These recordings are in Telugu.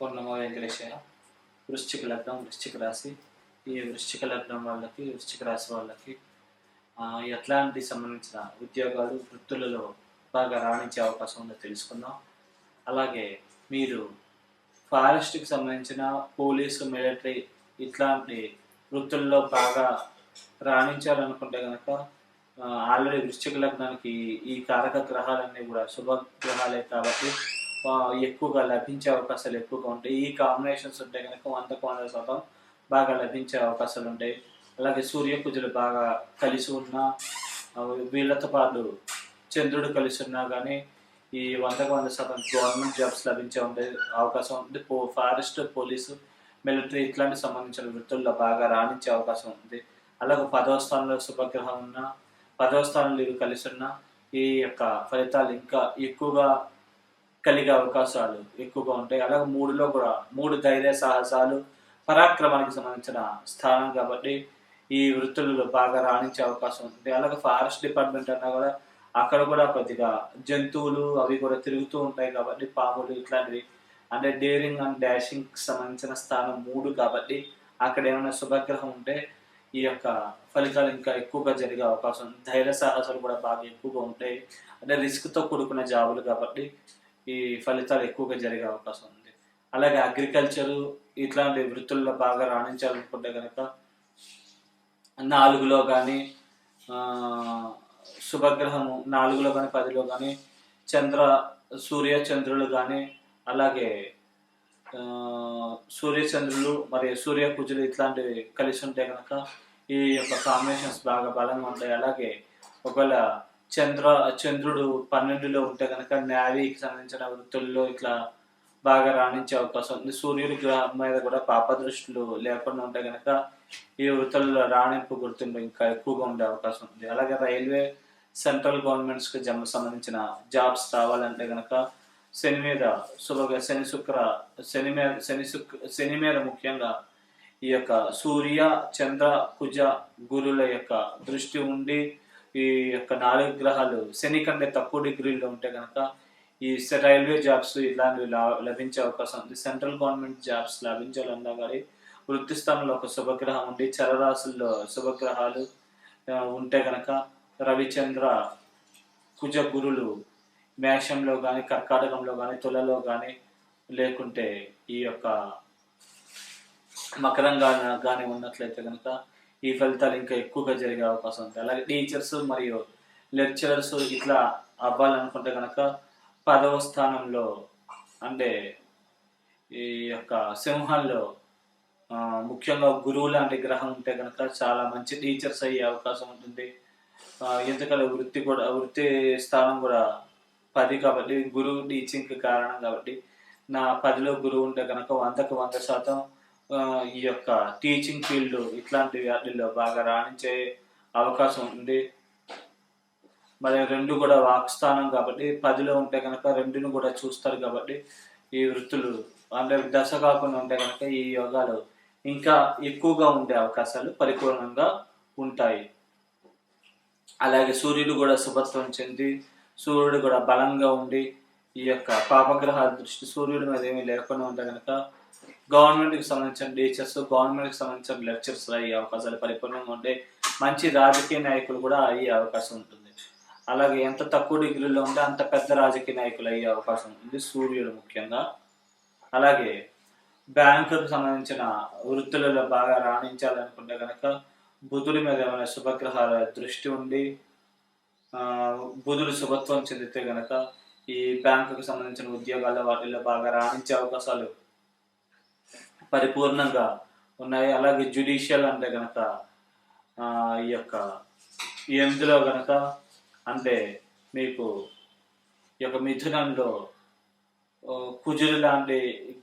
పూర్ణమ వెంకటేశ్వర వృశ్చిక లగ్నం వృశ్చిక రాశి. ఈ వృశ్చిక లగ్నం వాళ్ళకి వృశ్చిక రాశి వాళ్ళకి ఎట్లాంటి సంబంధించిన ఉద్యోగాలు వృత్తులలో బాగా రాణించే అవకాశం ఉందో తెలుసుకుందాం. అలాగే మీరు ఫారెస్ట్కి సంబంధించిన పోలీసు మిలిటరీ ఇట్లాంటి వృత్తుల్లో బాగా రాణించాలనుకుంటే కనుక ఆల్రెడీ వృశ్చిక లగ్నానికి ఈ కారక గ్రహాలన్నీ కూడా శుభ గ్రహాలే కాబట్టి ఎక్కువగా లభించే అవకాశాలు ఎక్కువగా ఉంటాయి. ఈ కాంబినేషన్స్ ఉంటే కనుక వందకు వంద శాతం బాగా లభించే అవకాశాలు ఉంటాయి. అలాగే సూర్య కుజులు బాగా కలిసి ఉన్నా వీళ్ళతో పాటు చంద్రుడు కలిసి ఉన్నా కానీ ఈ వందకు వంద శాతం గవర్నమెంట్ జాబ్స్ లభించే ఉండే అవకాశం ఉంది. పో ఫారెస్ట్ పోలీసు మిలిటరీ ఇట్లాంటి సంబంధించిన వృత్తుల్లో బాగా రాణించే అవకాశం ఉంది. అలాగే పదవ స్థానంలో శుభగ్రహం ఉన్నా పదవ స్థానంలో ఇవి కలిసి ఉన్నా ఈ యొక్క ఫలితాలు ఇంకా ఎక్కువగా కలిగే అవకాశాలు ఎక్కువగా ఉంటాయి. అలాగే మూడులో కూడా మూడు ధైర్య సాహసాలు పరాక్రమానికి సంబంధించిన స్థానం కాబట్టి ఈ వృత్తులలో బాగా రాణించే అవకాశం ఉంటుంది. అలాగే ఫారెస్ట్ డిపార్ట్మెంట్ అన్నా కూడా అక్కడ కూడా కొద్దిగా జంతువులు అవి కూడా తిరుగుతూ ఉంటాయి కాబట్టి పాములు ఇట్లాంటివి. అంటే డేరింగ్ అండ్ డాషింగ్ సంబంధించిన స్థానం మూడు కాబట్టి అక్కడ ఏమైనా శుభగ్రహం ఉంటే ఈ యొక్క ఫలితాలు ఇంకా ఎక్కువగా జరిగే అవకాశం. ధైర్య సాహసాలు కూడా బాగా ఎక్కువగా ఉంటాయి. అంటే రిస్క్తో కూడుకున్న జాబులు కాబట్టి ఈ ఫలితాలు ఎక్కువగా జరిగే అవకాశం ఉంది. అలాగే అగ్రికల్చరు ఇట్లాంటి వృత్తుల్లో బాగా రాణించాలనుకుంటే కనుక నాలుగులో కానీ శుభగ్రహము నాలుగులో కానీ పదిలో కానీ చంద్ర సూర్య చంద్రులు కానీ అలాగే సూర్యచంద్రులు సూర్య చంద్రులు మరి సూర్య కుజులు ఇట్లాంటివి కలిసి ఉంటే కనుక ఈ యొక్క కాంబినేషన్స్ బాగా బలంగా ఉంటాయి. అలాగే ఒకవేళ చంద్ర చంద్రుడు పన్నెండులో ఉంటే కనుక నేవీకి సంబంధించిన వృత్తుల్లో ఇట్లా బాగా రాణించే అవకాశం ఉంది. సూర్యుడి గ్రహం మీద కూడా పాపదృష్టిలు లేకుండా ఉంటే కనుక ఈ వృత్తుల్లో రాణింపు గుర్తింపు ఇంకా ఎక్కువగా ఉండే అవకాశం ఉంది. అలాగే రైల్వే సెంట్రల్ గవర్నమెంట్స్కి జమ సంబంధించిన జాబ్స్ రావాలంటే కనుక శని మీద శుభ శని శుక్ర శని మీద శని శుక్ర శని మీద ముఖ్యంగా ఈ యొక్క సూర్య చంద్ర కుజ గురుల యొక్క దృష్టి ఉండి ఈ యొక్క నాలుగు గ్రహాలు శని కంటే తక్కువ డిగ్రీలో ఉంటే కనుక ఈ రైల్వే జాబ్స్ ఇలాంటివి లా- లభించే అవకాశం ఉంది. సెంట్రల్ గవర్నమెంట్ జాబ్స్ లభించాలన్నా కానీ వృత్తి స్థానంలో ఒక శుభగ్రహం ఉండి చరరాశుల్లో శుభగ్రహాలు ఉంటే కనుక రవిచంద్ర కుజ గురులు మేషంలో కానీ కర్కాటకంలో కానీ తులలో కానీ లేకుంటే ఈ యొక్క మకరంగా కానీ ఉన్నట్లయితే కనుక ఈ ఫలితాలు ఇంకా ఎక్కువగా జరిగే అవకాశం ఉంది. అలాగే టీచర్స్ మరియు లెక్చరర్స్ ఇట్లా అవ్వాలనుకుంటే కనుక పదవ స్థానంలో అంటే ఈ యొక్క సింహాల్లో ముఖ్యంగా గురువు లాంటి గ్రహం ఉంటే కనుక చాలా మంచి టీచర్స్ అయ్యే అవకాశం ఉంటుంది. ఎందుకంటే వృత్తి కూడా వృత్తి స్థానం కూడా పది కాబట్టి గురువు టీచింగ్కి కారణం కాబట్టి నా పదిలో గురువు ఉంటే కనుక వందకు వంద శాతం ఈ యొక్క టీచింగ్ ఫీల్డ్ ఇట్లాంటి వాటిల్లో బాగా రాణించే అవకాశం ఉంది. మరి రెండు కూడా వాక్స్థానం కాబట్టి పదిలో ఉంటే కనుక రెండును కూడా చూస్తారు కాబట్టి ఈ వృత్తులు అంటే దశ కాకుండా ఉంటే కనుక ఈ యోగాలు ఇంకా ఎక్కువగా ఉండే అవకాశాలు పరిపూర్ణంగా ఉంటాయి. అలాగే సూర్యుడు కూడా శుభత్వం చెంది సూర్యుడు కూడా బలంగా ఉండి ఈ యొక్క పాపగ్రహాల దృష్టి సూర్యుడి మీద ఏమీ లేకుండా ఉంటే కనుక గవర్నమెంట్కి సంబంధించిన టీచర్స్ గవర్నమెంట్కి సంబంధించిన లెక్చర్స్ అయ్యే అవకాశాలు పరిపూర్ణంగా ఉంటే మంచి రాజకీయ నాయకులు కూడా అయ్యే అవకాశం ఉంటుంది. అలాగే ఎంత తక్కువ డిగ్రీలో ఉంటే అంత పెద్ద రాజకీయ నాయకులు అయ్యే అవకాశం ఉంది సూర్యుడు ముఖ్యంగా. అలాగే బ్యాంకుకు సంబంధించిన వృత్తులలో బాగా రాణించాలనుకుంటే కనుక బుధుడి మీద ఏమైనా శుభగ్రహాల దృష్టి ఉండి బుధుడు శుభత్వం చెందితే కనుక ఈ బ్యాంకుకు సంబంధించిన ఉద్యోగాల వాటిల్లో బాగా రాణించే అవకాశాలు పరిపూర్ణంగా ఉన్నాయి. అలాగే జ్యుడిషియల్ అంటే కనుక ఈ యొక్క ఎందులో కనుక అంటే మీకు ఈ యొక్క మిథునంలో కుజులు లాంటి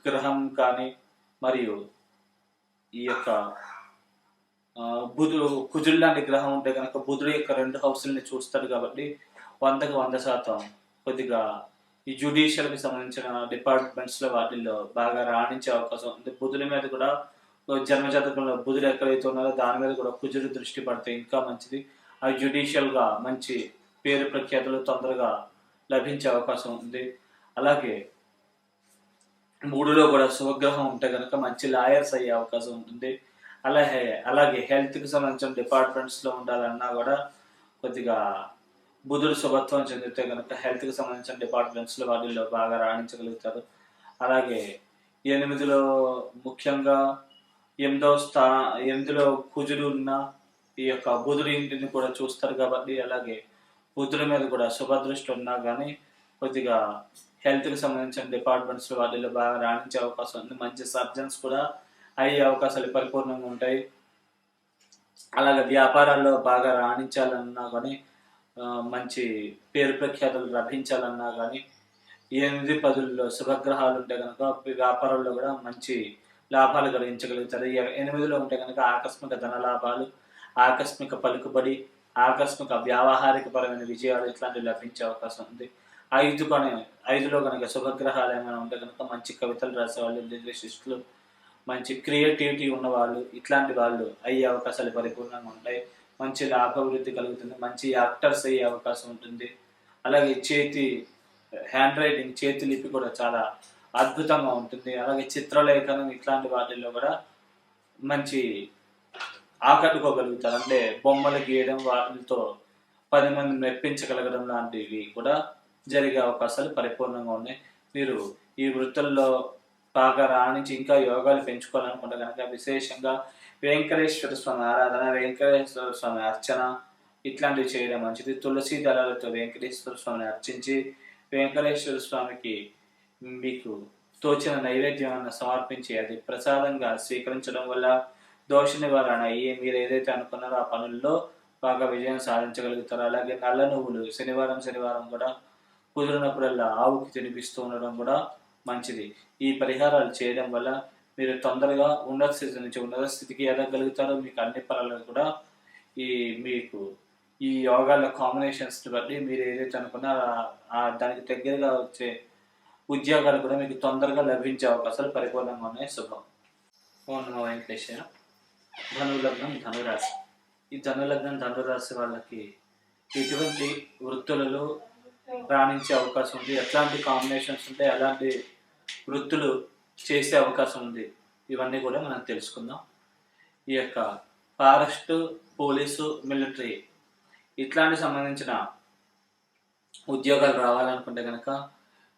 గ్రహం కానీ మరియు ఈ యొక్క బుధుడు కుజుడు లాంటి గ్రహం ఉంటే కనుక బుధుడు యొక్క రెండు హౌసుల్ని చూస్తాడు కాబట్టి వందకు వంద శాతం కొద్దిగా ఈ జ్యుడిషియల్కి సంబంధించిన డిపార్ట్మెంట్స్లో వాటిల్లో బాగా రాణించే అవకాశం ఉంది. బుధుల మీద కూడా జన్మజాతకంలో బుధులు ఎక్కడైతే ఉన్నారో దాని మీద కూడా కుజుడు దృష్టి పడితే ఇంకా మంచిది. అవి జ్యుడిషియల్గా మంచి పేరు ప్రఖ్యాతులు తొందరగా లభించే అవకాశం ఉంది. అలాగే మూడులో కూడా శుభగ్రహం ఉంటే కనుక మంచి లాయర్స్ అయ్యే అవకాశం ఉంటుంది అలాగే అలాగే హెల్త్కి సంబంధించిన డిపార్ట్మెంట్స్లో ఉండాలన్నా కూడా కొద్దిగా బుధుడు శుభత్వం చెందితే కనుక హెల్త్కి సంబంధించిన డిపార్ట్మెంట్స్లో వాటిల్లో బాగా రాణించగలుగుతారు. అలాగే ఎనిమిదిలో ముఖ్యంగా ఎనిమిదో స్థా ఎనిమిదిలో కుజుడు ఉన్న ఈ యొక్క బుధుడి ఇంటిని కూడా చూస్తారు కాబట్టి అలాగే బుధుడి మీద కూడా శుభదృష్టి ఉన్నా కానీ కొద్దిగా హెల్త్కి సంబంధించిన డిపార్ట్మెంట్స్లో వాటిల్లో బాగా రాణించే అవకాశం ఉంది. మంచి సర్జన్స్ కూడా అయ్యే అవకాశాలు పరిపూర్ణంగా ఉంటాయి. అలాగే వ్యాపారాల్లో బాగా రాణించాలన్నా కానీ మంచి పేరు ప్రఖ్యాతులు లభించాలన్నా కానీ ఎనిమిది పదుల్లో శుభగ్రహాలు ఉంటే కనుక వ్యాపారంలో కూడా మంచి లాభాలు కలిగించగలుగుతారు. ఎనిమిదిలో ఉంటే కనుక ఆకస్మిక ధన లాభాలు ఆకస్మిక పలుకుబడి ఆకస్మిక వ్యావహారిక పరమైన విజయాలు ఇట్లాంటివి లభించే అవకాశం ఉంది. ఐదు కానీ ఐదులో కనుక శుభగ్రహాలు ఏమైనా ఉంటే కనుక మంచి కవితలు రాసేవాళ్ళు నిర్దేశిస్తులు మంచి క్రియేటివిటీ ఉన్నవాళ్ళు ఇట్లాంటి వాళ్ళు అయ్యే అవకాశాలు పరిపూర్ణంగా ఉంటాయి. మంచి లాభాభివృద్ధి కలుగుతుంది. మంచి యాక్టర్స్ అయ్యే అవకాశం ఉంటుంది. అలాగే చేతి హ్యాండ్ రైటింగ్ చేతి లిపి కూడా చాలా అద్భుతంగా ఉంటుంది. అలాగే చిత్రలేఖనం ఇట్లాంటి వాటిల్లో కూడా మంచి ఆకట్టుకోగలుగుతారు. అంటే బొమ్మలు గీయడం వాటితో పది మంది మెప్పించగలగడం లాంటివి కూడా జరిగే అవకాశాలు పరిపూర్ణంగా ఉన్నాయి. మీరు ఈ వృత్తుల్లో బాగా రాణించి ఇంకా యోగాలు పెంచుకోవాలనుకుంటే కనుక విశేషంగా వెంకటేశ్వర స్వామి ఆరాధన వెంకటేశ్వర స్వామి అర్చన ఇట్లాంటివి చేయడం మంచిది. తులసి దళాలతో వెంకటేశ్వర స్వామిని అర్చించి వెంకటేశ్వర స్వామికి మీకు తోచిన నైవేద్యాన్ని సమర్పించి అది ప్రసాదంగా స్వీకరించడం వల్ల దోష నివారణ అయ్యి మీరు ఏదైతే అనుకున్నారో ఆ పనుల్లో బాగా విజయం సాధించగలుగుతారు. అలాగే నల్ల నువ్వులు శనివారం శనివారం కూడా కుదిరినప్పుడల్లా ఆవుకి తినిపిస్తూ ఉండడం కూడా మంచిది. ఈ పరిహారాలు చేయడం వల్ల మీరు తొందరగా ఉన్నత స్థితి నుంచి ఉన్నత స్థితికి ఎదగలుగుతారు మీకు అన్ని పనులను కూడా ఈ మీకు ఈ యోగాల కాంబినేషన్స్ బట్టి మీరు ఏదైతే అనుకున్నారో దానికి దగ్గరగా వచ్చే ఉద్యోగాలు కూడా మీకు తొందరగా లభించే అవకాశాలు పరిపూర్ణంగా ఉన్నాయి. శుభం. ఓం వెంకటేశ్వర ధనులగ్నం ధనురాశి ఈ ధనులగ్నం ధనురాశి వాళ్ళకి ఎటువంటి వృత్తులలో రాణించే అవకాశం ఉంది? ఎట్లాంటి కాంబినేషన్స్ ఉంటాయి? ఎలాంటి వృత్తులు చేసే అవకాశం ఉంది. ఇవన్నీ కూడా మనం తెలుసుకుందాం. ఈ యొక్క ఫారెస్ట్ పోలీసు మిలిటరీ ఇట్లాంటి సంబంధించిన ఉద్యోగాలు రావాలనుకుంటే కనుక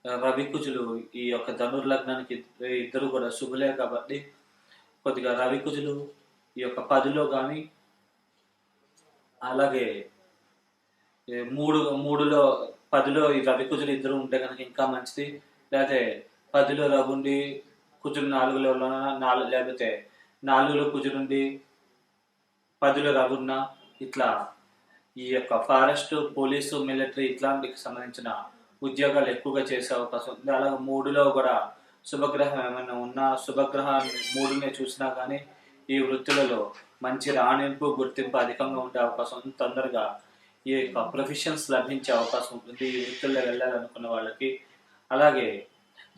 రవి కుజులు ఈ యొక్క ధనుర్లగ్నానికి ఇద్దరు కూడా శుభులే కాబట్టి కొద్దిగా రవి కుజులు ఈ యొక్క పదిలో కానీ అలాగే మూడు మూడులో పదిలో ఈ రవి కుజులు ఇద్దరు ఉంటే కనుక ఇంకా మంచిది. లేకపోతే పదిలో రవి కుజుడు నాలుగులో నాలుగు లేకపోతే నాలుగులో కుజుడుండి పదిలో రవి ఇట్లా ఈ యొక్క ఫారెస్ట్ పోలీసు మిలిటరీ ఇట్లాంటికి సంబంధించిన ఉద్యోగాలు ఎక్కువగా చేసే అవకాశం ఉంది. అలాగే మూడులో కూడా శుభగ్రహం ఏమైనా ఉన్నా శుభగ్రహాన్ని మూడునే చూసినా కానీ ఈ వృత్తులలో మంచి రాణింపు గుర్తింపు అధికంగా ఉండే అవకాశం ఉంది. తొందరగా ఈ యొక్క ప్రొఫెషన్స్ లభించే అవకాశం ఉంటుంది. ఈ వృత్తుల్లో వెళ్ళాలనుకున్న వాళ్ళకి. అలాగే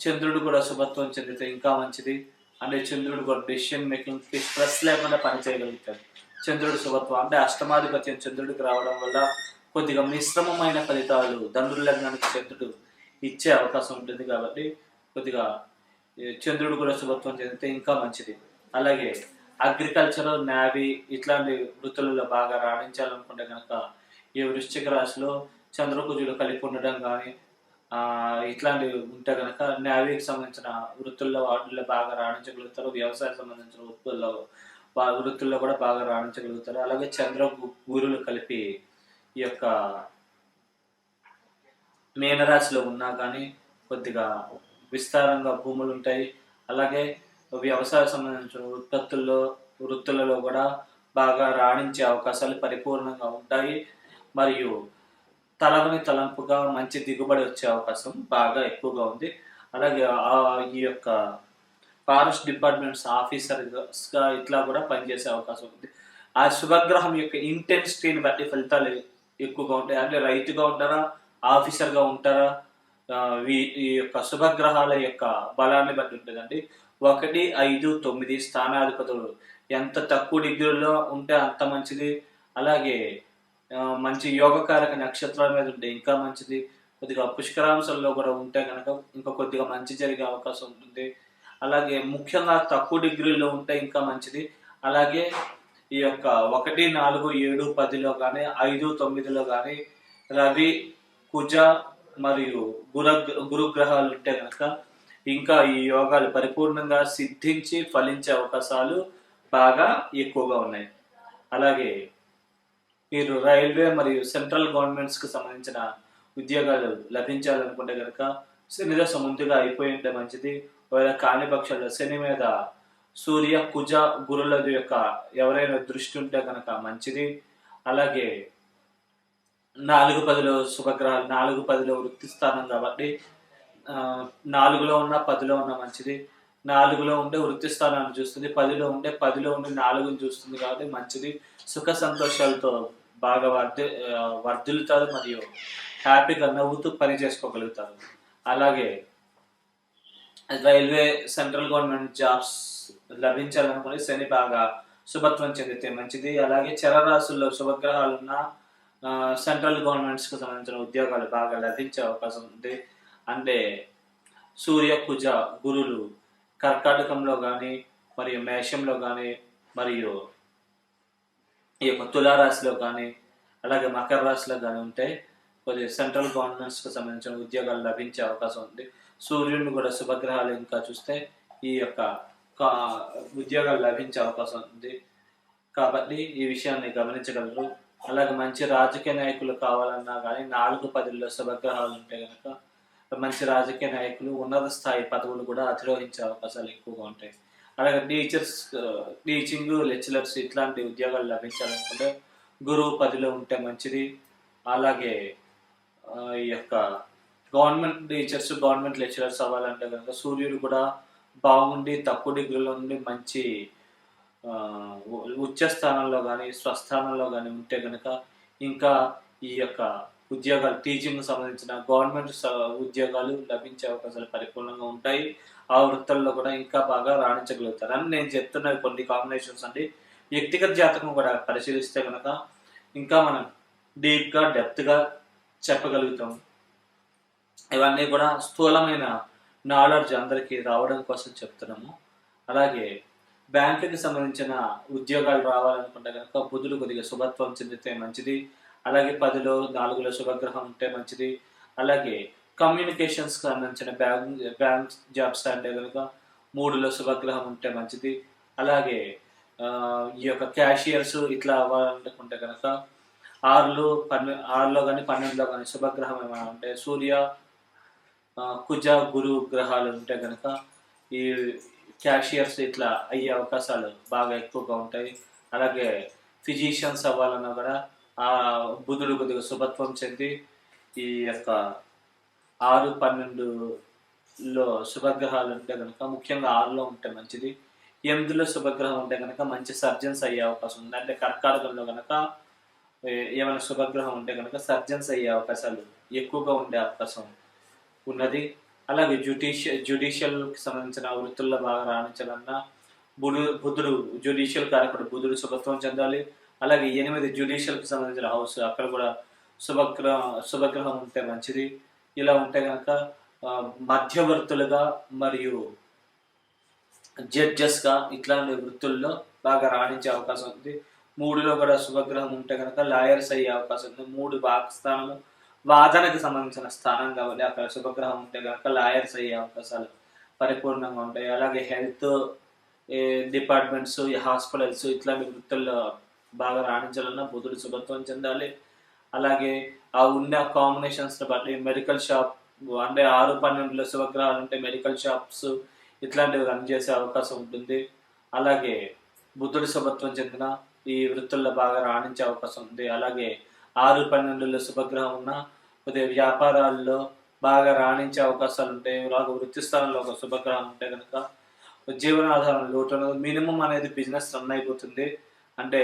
చంద్రుడు కూడా శుభత్వం చెందితే ఇంకా మంచిది. అంటే చంద్రుడు కూడా డెసిషన్ మేకింగ్కి స్ట్రెస్ లేకుండా పనిచేయగలుగుతాడు చంద్రుడు శుభత్వం అంటే అష్టమాధిపత్యం చంద్రుడికి రావడం వల్ల కొద్దిగా మిశ్రమమైన ఫలితాలు ధనుర్లగ్నానికి చంద్రుడు ఇచ్చే అవకాశం ఉంటుంది కాబట్టి కొద్దిగా చంద్రుడు కూడా శుభత్వం చెందితే ఇంకా మంచిది. అలాగే అగ్రికల్చర్ నావీ ఇట్లాంటి వృత్తులలో బాగా రాణించాలనుకుంటే కనుక ఈ వృశ్చిక రాశిలో చంద్రకుజులు కలిపి ఉండడం కానీ ఇట్లాంటివి ఉంటే కనుక నేవీకి సంబంధించిన వృత్తుల్లో వాటిల్లో బాగా రాణించగలుగుతారు. వ్యవసాయ సంబంధించిన వృత్తుల్లో వృత్తుల్లో కూడా బాగా రాణించగలుగుతారు. అలాగే చంద్ర గురులు కలిపి ఈ యొక్క మీనరాశిలో ఉన్నా కానీ కొద్దిగా విస్తారంగా భూములు ఉంటాయి. అలాగే వ్యవసాయ సంబంధించిన ఉత్పత్తుల్లో వృత్తులలో కూడా బాగా రాణించే అవకాశాలు పరిపూర్ణంగా ఉంటాయి. మరియు తలని తలంపుగా మంచి దిగుబడి వచ్చే అవకాశం బాగా ఎక్కువగా ఉంది. అలాగే ఈ యొక్క ఫారెస్ట్ డిపార్ట్మెంట్స్ ఆఫీసర్స్గా ఇట్లా కూడా పనిచేసే అవకాశం ఉంది. ఆ శుభగ్రహం యొక్క ఇంటెన్సిటీని బట్టి ఫలితాలు ఎక్కువగా ఉంటాయి. అంటే రైతుగా ఉంటారా ఆఫీసర్గా ఉంటారా? వీ- ఈ యొక్క శుభగ్రహాల యొక్క బలాన్ని బట్టి ఉంటుందండి. ఒకటి ఐదు తొమ్మిది స్థానాధిపతులు. ఎంత తక్కువ డిగ్రీలో ఉంటే అంత మంచిది. అలాగే మంచి యోగకారక నక్షత్రాల మీద ఉంటే ఇంకా మంచిది. కొద్దిగా పుష్కరాంశంలో కూడా ఉంటే కనుక ఇంకా కొద్దిగా మంచి జరిగే అవకాశం ఉంటుంది. అలాగే ముఖ్యంగా తక్కువ డిగ్రీలో ఉంటే ఇంకా మంచిది. అలాగే ఈ యొక్క ఒకటి నాలుగు ఏడు పదిలో కానీ ఐదు తొమ్మిదిలో కానీ రవి కుజ మరియు గుర గురుగ్రహాలు ఉంటే కనుక ఇంకా ఈ యోగాలు పరిపూర్ణంగా సిద్ధించి ఫలించే అవకాశాలు బాగా ఎక్కువగా ఉన్నాయి. అలాగే మీరు రైల్వే మరియు సెంట్రల్ గవర్నమెంట్స్కి సంబంధించిన ఉద్యోగాలు లభించాలనుకుంటే కనుక శని దశ ముందుగా అయిపోయి ఉంటే మంచిది. ఒకవేళ కాని పక్షాల్లో శని మీద సూర్య కుజ గురుల యొక్క ఎవరైనా దృష్టి ఉంటే కనుక మంచిది. అలాగే నాలుగు పదిలో శుభగ్రహాలు నాలుగు పదిలో వృత్తి స్థానం కాబట్టి నాలుగులో ఉన్న పదిలో ఉన్న మంచిది. నాలుగులో ఉండే వృత్తి స్థానాన్ని చూస్తుంది పదిలో ఉండే పదిలో ఉండే నాలుగుని చూస్తుంది కాబట్టి మంచిది. సుఖ సంతోషాలతో బాగా వర్ధి వర్ధిల్లుతారు మరియు హ్యాపీగా నవ్వుతూ పని చేసుకోగలుగుతారు. అలాగే రైల్వే సెంట్రల్ గవర్నమెంట్ జాబ్స్ లభించాలనుకుని శని బాగా శుభత్వం చెందితే మంచిది. అలాగే చరరాశుల్లో శుభగ్రహాలు ఉన్న సెంట్రల్ గవర్నమెంట్స్కి సంబంధించిన ఉద్యోగాలు బాగా లభించే అవకాశం ఉంది. అంటే సూర్య పూజ గురులు కర్కాటకంలో కానీ మరియు మేషంలో కానీ మరియు ఈ యొక్క తులారాశిలో కానీ అలాగే మకర రాశిలో కానీ ఉంటే కొద్ది సెంట్రల్ గవర్నమెంట్స్కి సంబంధించిన ఉద్యోగాలు లభించే అవకాశం ఉంది. సూర్యుడిని కూడా శుభగ్రహాలు ఇంకా చూస్తే ఈ యొక్క ఉద్యోగాలు లభించే అవకాశం ఉంది. కాబట్టి ఈ విషయాన్ని గమనించగలరు. అలాగే మంచి రాజకీయ నాయకులు కావాలన్నా కానీ నాలుగు పదుల్లో శుభగ్రహాలు ఉంటే కనుక మంచి రాజకీయ నాయకులు ఉన్నత స్థాయి పదవులు కూడా అధిరోహించే అవకాశాలు ఎక్కువగా ఉంటాయి. అలాగే టీచర్స్ టీచింగ్ లెక్చరర్స్ ఇట్లాంటి ఉద్యోగాలు లభించాలనుకుంటే గురువు పదిలో ఉంటే మంచిది. అలాగే ఈ యొక్క గవర్నమెంట్ టీచర్స్ గవర్నమెంట్ లెక్చరర్స్ అవ్వాలంటే కనుక సూర్యుడు కూడా బాగుండి తక్కువ డిగ్రీలో ఉండి మంచి ఉచ్చ స్థానంలో కానీ స్వస్థానంలో కానీ ఉంటే కనుక ఇంకా ఈ యొక్క ఉద్యోగాలు టీచింగ్ సంబంధించిన గవర్నమెంట్ స- ఉద్యోగాలు లభించే అవకాశాలు పరిపూర్ణంగా ఉంటాయి. ఆ వృత్తుల్లో కూడా ఇంకా బాగా రాణించగలుగుతారు. అని నేను చెప్తున్న కొన్ని కాంబినేషన్స్ అండి. వ్యక్తిగత జాతకం కూడా పరిశీలిస్తే కనుక ఇంకా మనం డీప్గా డెప్త్గా చెప్పగలుగుతాం. ఇవన్నీ కూడా స్థూలమైన నాలెడ్జ్ అందరికీ రావడం కోసం చెప్తున్నాము. అలాగే బ్యాంకుకి సంబంధించిన ఉద్యోగాలు రావాలనుకుంటే కనుక బుధులు కొద్దిగా శుభత్వం చెందితే మంచిది. అలాగే పదిలో నాలుగులో శుభగ్రహం ఉంటే మంచిది. అలాగే కమ్యూనికేషన్స్ సంబంధించిన బ్యాంక్ బ్యాంక్ జాబ్స్ అంటే కనుక మూడులో శుభగ్రహం ఉంటే మంచిది. అలాగే ఈ యొక్క క్యాషియర్స్ ఇట్లా అవ్వాలనుకుంటే కనుక ఆరులో పన్నె ఆరులో కానీ పన్నెండులో కానీ శుభగ్రహం ఏమైనా ఉంటే సూర్య కుజ గురు గ్రహాలు ఉంటే కనుక ఈ క్యాషియర్స్ ఇట్లా అయ్యే అవకాశాలు బాగా ఎక్కువగా ఉంటాయి. అలాగే ఫిజిషియన్స్ అవ్వాలన్నా కూడా ఆ బుధుడు కొద్దిగా శుభత్వం చెంది ఈ యొక్క ఆరు పన్నెండులో శుభగ్రహాలు ఉంటే కనుక ముఖ్యంగా ఆరులో ఉంటే మంచిది. ఎనిమిదిలో శుభగ్రహం ఉంటే కనుక మంచి సర్జన్స్ అయ్యే అవకాశం ఉంది. అంటే కర్కాటకంలో కనుక ఏమైనా శుభగ్రహం ఉంటే కనుక సర్జన్స్ అయ్యే అవకాశాలు ఎక్కువగా ఉండే అవకాశం ఉన్నది. అలాగే జ్యుడిషియల్ జ్యుడిషియల్కి సంబంధించిన వృత్తుల్లో బాగా రాణించాలన్నా బుధుడు బుధుడు జ్యుడిషియల్ కారకుడు బుధుడు శుభత్వం చెందాలి. అలాగే ఎనిమిది జ్యుడిషియల్కి సంబంధించిన హౌస్ అక్కడ కూడా శుభగ్రహం శుభగ్రహం ఉంటే మంచిది. ఇలా ఉంటే కనుక మధ్యవర్తులుగా మరియు జడ్జెస్గా ఇట్లాంటి వృత్తుల్లో బాగా రాణించే అవకాశం ఉంది. మూడులో కూడా శుభగ్రహం ఉంటే కనుక లాయర్స్ అయ్యే అవకాశం ఉంది. మూడు స్థానము వాదనకు సంబంధించిన స్థానం కాబట్టి అక్కడ శుభగ్రహం ఉంటే కనుక లాయర్స్ అయ్యే అవకాశాలు పరిపూర్ణంగా ఉంటాయి. అలాగే హెల్త్ డిపార్ట్మెంట్స్ హాస్పిటల్స్ ఇట్లాంటి వృత్తుల్లో బాగా రాణించాలన్నా బుధుడు శుభత్వం చెందాలి. అలాగే ఆ ఉన్న కాంబినేషన్స్ బట్టి మెడికల్ షాప్ అంటే ఆరు పన్నెండులో శుభగ్రహాలు ఉంటే మెడికల్ షాప్స్ ఇట్లాంటివి రన్ చేసే అవకాశం ఉంటుంది. అలాగే బుద్ధుడి శుభత్వం చెందిన ఈ వృత్తుల్లో బాగా రాణించే అవకాశం ఉంది. అలాగే ఆరు పన్నెండులో శుభగ్రహం ఉన్న కొద్దిగా వ్యాపారాల్లో బాగా రాణించే అవకాశాలు ఉంటాయి. అలాగే వృత్తి స్థానంలో ఒక శుభగ్రహం ఉంటే కనుక జీవనాధారం లోటు మినిమం అనేది బిజినెస్ రన్ అయిపోతుంది. అంటే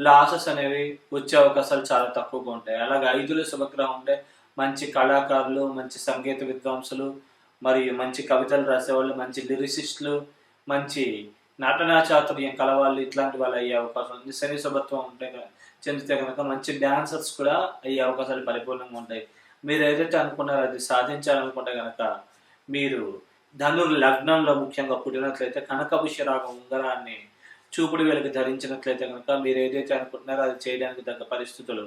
లాసెస్ అనేవి వచ్చే అవకాశాలు చాలా తక్కువగా ఉంటాయి. అలాగే ఐదులో శుభగ్రహం ఉంటే మంచి కళాకారులు మంచి సంగీత విద్వాంసులు మరియు మంచి కవితలు రాసేవాళ్ళు మంచి లిరిసిస్టులు మంచి నటనా చాతుర్యం కలవాళ్ళు ఇట్లాంటి వాళ్ళు అయ్యే అవకాశం ఉంది. శని శుభత్వం ఉంటే కనుక- చెందితే కనుక మంచి డాన్సర్స్ కూడా అయ్యే అవకాశాలు పరిపూర్ణంగా ఉంటాయి. మీరు ఏదైతే అనుకున్నారో అది సాధించాలనుకుంటే కనుక మీరు ధనుర్ లగ్నంలో ముఖ్యంగా పుట్టినట్లయితే కనకపుష్య రాగం ఉంగరాన్ని చూపుడు వెలుగు ధరించినట్లయితే కనుక మీరు ఏదైతే అనుకుంటున్నారో అది చేయడానికి తగ్గ పరిస్థితులు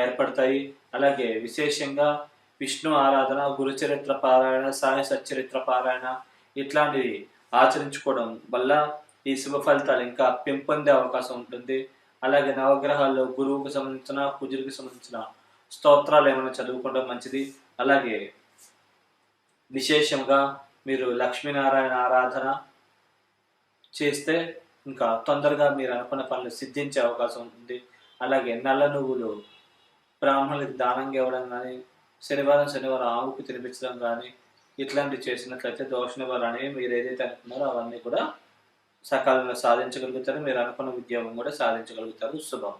ఏర్పడతాయి. అలాగే విశేషంగా విష్ణు ఆరాధన గురుచరిత్ర పారాయణ సాయి సచ్చరిత్ర పారాయణ ఇట్లాంటివి ఆచరించుకోవడం వల్ల ఈ శుభ ఫలితాలు ఇంకా పెంపొందే అవకాశం ఉంటుంది. అలాగే నవగ్రహాల్లో గురువుకు సంబంధించిన కుజుడికి సంబంధించిన స్తోత్రాలు ఏమైనా చదువుకోవడం మంచిది. అలాగే విశేషంగా మీరు లక్ష్మీనారాయణ ఆరాధన చేస్తే ఇంకా తొందరగా మీరు అనుకున్న పనులు సిద్ధించే అవకాశం ఉంటుంది. అలాగే నల్ల నువ్వులు బ్రాహ్మణులకు దానంగా ఇవ్వడం కానీ శనివారం శనివారం ఆవుకు తినిపించడం కానీ ఇట్లాంటివి చేసినట్లయితే దోష నివారణ మీరు ఏదైతే అనుకున్నారో అవన్నీ కూడా సకాలంలో సాధించగలుగుతారు. మీరు అనుకున్న ఉద్యోగం కూడా సాధించగలుగుతారు. శుభం.